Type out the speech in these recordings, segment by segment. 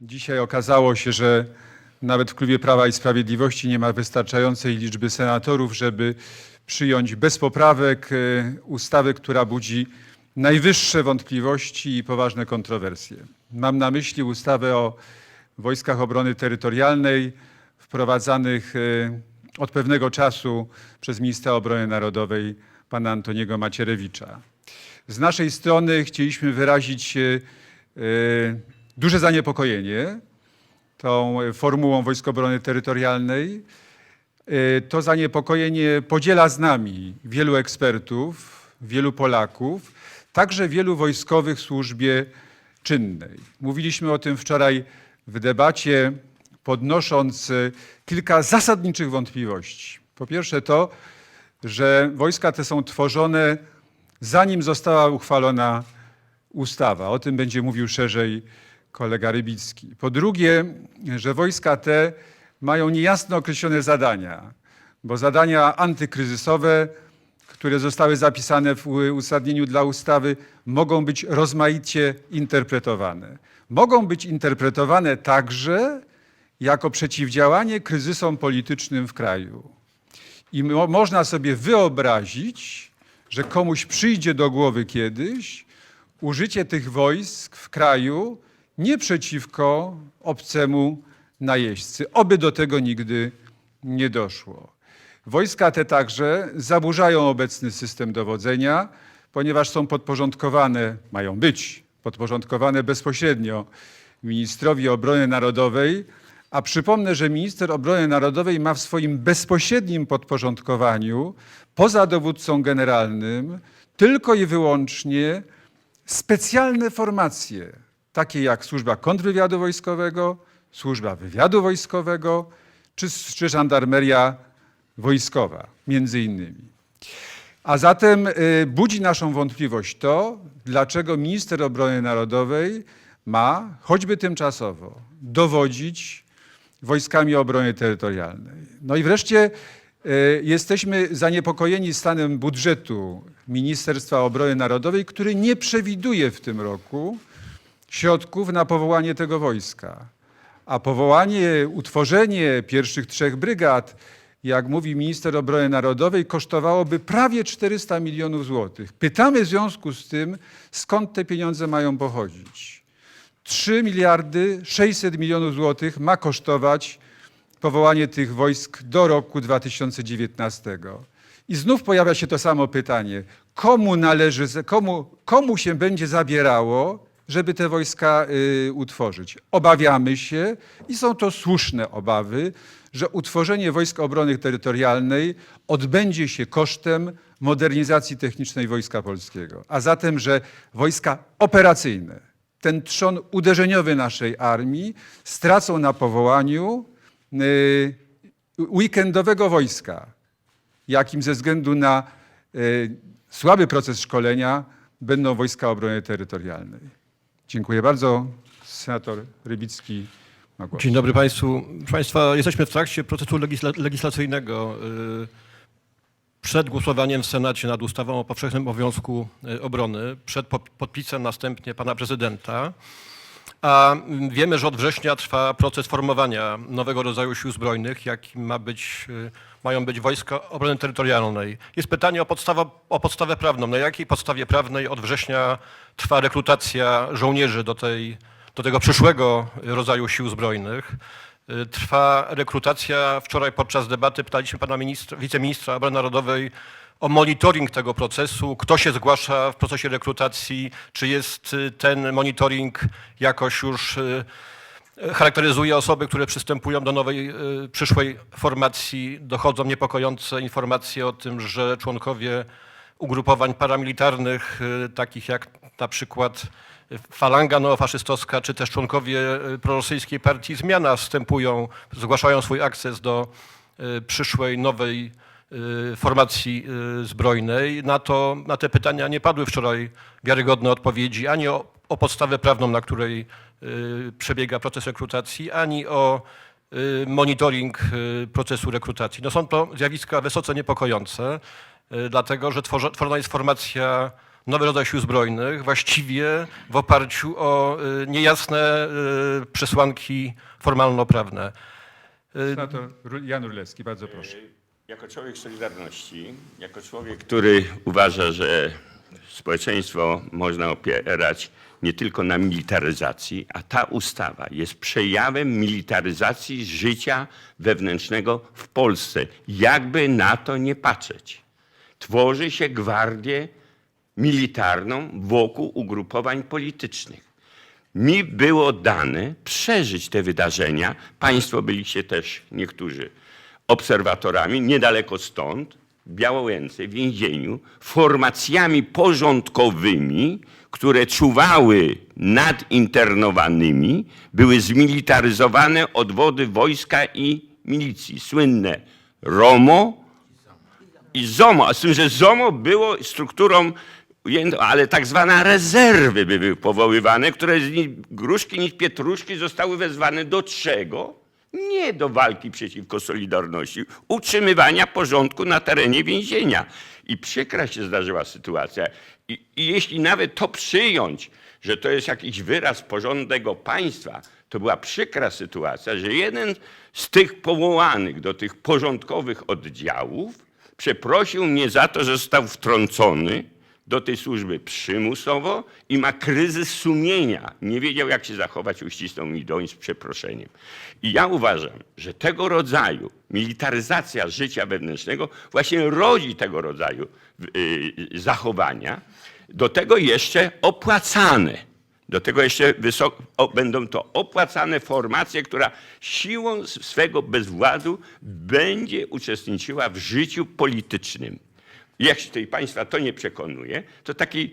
Dzisiaj okazało się, że nawet w klubie Prawa i Sprawiedliwości nie ma wystarczającej liczby senatorów, żeby przyjąć bez poprawek e, ustawę, która budzi najwyższe wątpliwości i poważne kontrowersje. Mam na myśli ustawę o Wojskach Obrony Terytorialnej wprowadzanych e, od pewnego czasu przez ministra obrony narodowej pana Antoniego Macierewicza. Z naszej strony chcieliśmy wyrazić e, duże zaniepokojenie tą formułą Wojsk Obrony Terytorialnej. E, To zaniepokojenie podziela z nami wielu ekspertów, wielu Polaków, także wielu wojskowych w służbie czynnej. Mówiliśmy o tym wczoraj w debacie, podnosząc e, kilka zasadniczych wątpliwości. Po pierwsze to, że wojska te są tworzone zanim została uchwalona ustawa. O tym będzie mówił szerzej kolega Rybicki. Po drugie, że wojska te mają niejasno określone zadania, bo zadania antykryzysowe, które zostały zapisane w uzasadnieniu dla ustawy, mogą być rozmaicie interpretowane. Mogą być interpretowane także jako przeciwdziałanie kryzysom politycznym w kraju. I mo- można sobie wyobrazić, że komuś przyjdzie do głowy kiedyś użycie tych wojsk w kraju nie przeciwko obcemu najeźdźcy. Oby do tego nigdy nie doszło. Wojska te także zaburzają obecny system dowodzenia, ponieważ są podporządkowane, mają być podporządkowane bezpośrednio ministrowi obrony narodowej, a przypomnę, że minister obrony narodowej ma w swoim bezpośrednim podporządkowaniu, poza dowódcą generalnym, tylko i wyłącznie specjalne formacje, takie jak służba kontrwywiadu wojskowego, służba wywiadu wojskowego czy, czy żandarmeria wojskowa, między innymi. A zatem y, budzi naszą wątpliwość to, dlaczego minister obrony narodowej ma, choćby tymczasowo, dowodzić wojskami obrony terytorialnej. No i wreszcie y, jesteśmy zaniepokojeni stanem budżetu Ministerstwa Obrony Narodowej, który nie przewiduje w tym roku środków na powołanie tego wojska. A powołanie, utworzenie pierwszych trzech brygad, jak mówi minister obrony narodowej, kosztowałoby prawie 400 milionów złotych. Pytamy w związku z tym, skąd te pieniądze mają pochodzić. 3 miliardy 600 milionów złotych ma kosztować powołanie tych wojsk do roku 2019. I znów pojawia się to samo pytanie: komu należy, komu, komu się będzie zabierało, żeby te wojska y, utworzyć? Obawiamy się, i są to słuszne obawy, że utworzenie Wojsk Obrony Terytorialnej odbędzie się kosztem modernizacji technicznej Wojska Polskiego. A zatem, że wojska operacyjne, ten trzon uderzeniowy naszej armii stracą na powołaniu y, weekendowego wojska, jakim ze względu na y, słaby proces szkolenia będą wojska obrony terytorialnej. Dziękuję bardzo. Senator Rybicki. Dzień dobry Państwu. Państwa, jesteśmy w trakcie procesu legisla legislacyjnego. y, Przed głosowaniem w Senacie nad ustawą o powszechnym obowiązku y, obrony, przed po- podpisem następnie pana prezydenta. A mm, wiemy, że od września trwa proces formowania nowego rodzaju sił zbrojnych, jakim ma być, y, mają być wojska obrony terytorialnej. Jest pytanie o, podstawę, o podstawę prawną. Na jakiej podstawie prawnej od września trwa rekrutacja żołnierzy do, tej, do tego przyszłego rodzaju sił zbrojnych? Y, Trwa rekrutacja. Wczoraj podczas debaty pytaliśmy pana ministra, wiceministra obrony narodowej o monitoring tego procesu, kto się zgłasza w procesie rekrutacji, czy jest y, ten monitoring jakoś już y, charakteryzuje osoby, które przystępują do nowej y, przyszłej formacji. Dochodzą niepokojące informacje o tym, że członkowie ugrupowań paramilitarnych, y, takich jak na przykład falanga neofaszystowska, czy też członkowie y, prorosyjskiej partii Zmiana wstępują, zgłaszają swój akces do y, przyszłej nowej y, formacji y, zbrojnej. Na, to, na te pytania nie padły wczoraj wiarygodne odpowiedzi ani o, o podstawę prawną, na której y, przebiega proces rekrutacji, ani o y, monitoring y, procesu rekrutacji. No są to zjawiska wysoce niepokojące, y, dlatego że tworzo- tworzona jest formacja nowy rodzaj sił zbrojnych, właściwie w oparciu o y, niejasne y, przesłanki formalno-prawne. Y, Senator Jan Rulewski, bardzo proszę. Jako człowiek Solidarności, jako człowiek, który uważa, że społeczeństwo można opierać nie tylko na militaryzacji, a ta ustawa jest przejawem militaryzacji życia wewnętrznego w Polsce. Jakby na to nie patrzeć. Tworzy się gwardię militarną wokół ugrupowań politycznych. Mi było dane przeżyć te wydarzenia. Państwo byliście też niektórzy obserwatorami, niedaleko stąd, w Białołęce, w więzieniu, formacjami porządkowymi, które czuwały nad internowanymi, były zmilitaryzowane odwody wojska i milicji. Słynne ROMO, i ZOMO, a z tym, że ZOMO było strukturą ale tak zwane rezerwy były powoływane, które z gruszki, ni pietruszki zostały wezwane do czego? Nie do walki przeciwko Solidarności, utrzymywania porządku na terenie więzienia. I przykra się zdarzyła sytuacja. I, I jeśli nawet to przyjąć, że to jest jakiś wyraz porządnego państwa, to była przykra sytuacja, że jeden z tych powołanych do tych porządkowych oddziałów przeprosił mnie za to, że został wtrącony do tej służby przymusowo i ma kryzys sumienia. Nie wiedział, jak się zachować, uścisnął mi doń z przeproszeniem. I ja uważam, że tego rodzaju militaryzacja życia wewnętrznego właśnie rodzi tego rodzaju y, zachowania, do tego jeszcze opłacane. Do tego jeszcze wysoko, będą to opłacane formacje, która siłą swego bezwładu będzie uczestniczyła w życiu politycznym. Jeśli tej państwa to nie przekonuje, to taki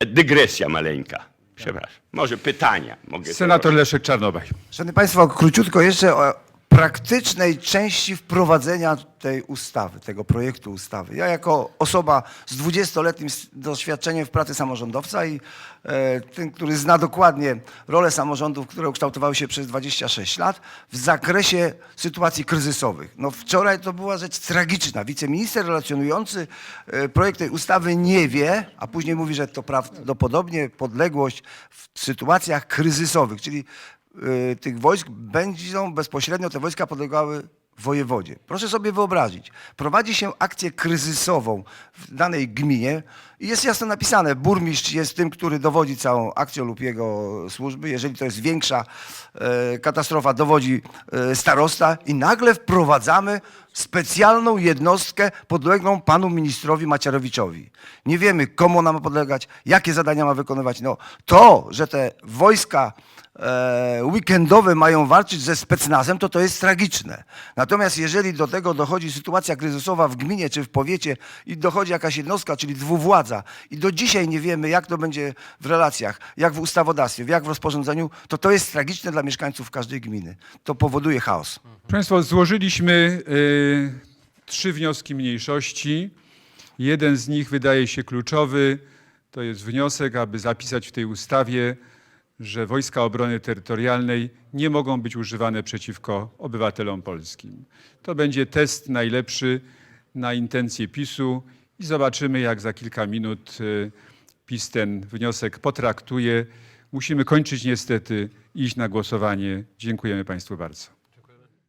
dygresja maleńka. Przepraszam. Może pytania mogę. Senator Leszek Czarnobaj. Szanowni Państwo, króciutko jeszcze o praktycznej części wprowadzenia tej ustawy, tego projektu ustawy. Ja jako osoba z 20-letnim s- doświadczeniem w pracy samorządowca i e, ten, który zna dokładnie rolę samorządów, które ukształtowały się przez 26 lat w zakresie sytuacji kryzysowych. No wczoraj to była rzecz tragiczna. Wiceminister relacjonujący e, projekt tej ustawy nie wie, a później mówi, że to prawdopodobnie podległość w sytuacjach kryzysowych, czyli tych wojsk będą bezpośrednio te wojska podlegały wojewodzie. Proszę sobie wyobrazić, prowadzi się akcję kryzysową w danej gminie i jest jasno napisane, burmistrz jest tym, który dowodzi całą akcją lub jego służby. Jeżeli to jest większa e, katastrofa, dowodzi e, starosta i nagle wprowadzamy specjalną jednostkę podległą panu ministrowi Macierewiczowi. Nie wiemy, komu ona ma podlegać, jakie zadania ma wykonywać. No, to, że te wojska e, weekendowe mają walczyć ze specnazem, to to jest tragiczne. Natomiast jeżeli do tego dochodzi sytuacja kryzysowa w gminie czy w powiecie i dochodzi jakaś jednostka, czyli dwuwładza i do dzisiaj nie wiemy, jak to będzie w relacjach, jak w ustawodawstwie, jak w rozporządzeniu, to to jest tragiczne dla mieszkańców każdej gminy. To powoduje chaos. Proszę Państwa, złożyliśmy y, trzy wnioski mniejszości. Jeden z nich wydaje się kluczowy. To jest wniosek, aby zapisać w tej ustawie, że wojska obrony terytorialnej nie mogą być używane przeciwko obywatelom polskim. To będzie test najlepszy na intencje PiSu i zobaczymy, jak za kilka minut y, PiS ten wniosek potraktuje. Musimy kończyć niestety, iść na głosowanie. Dziękujemy Państwu bardzo.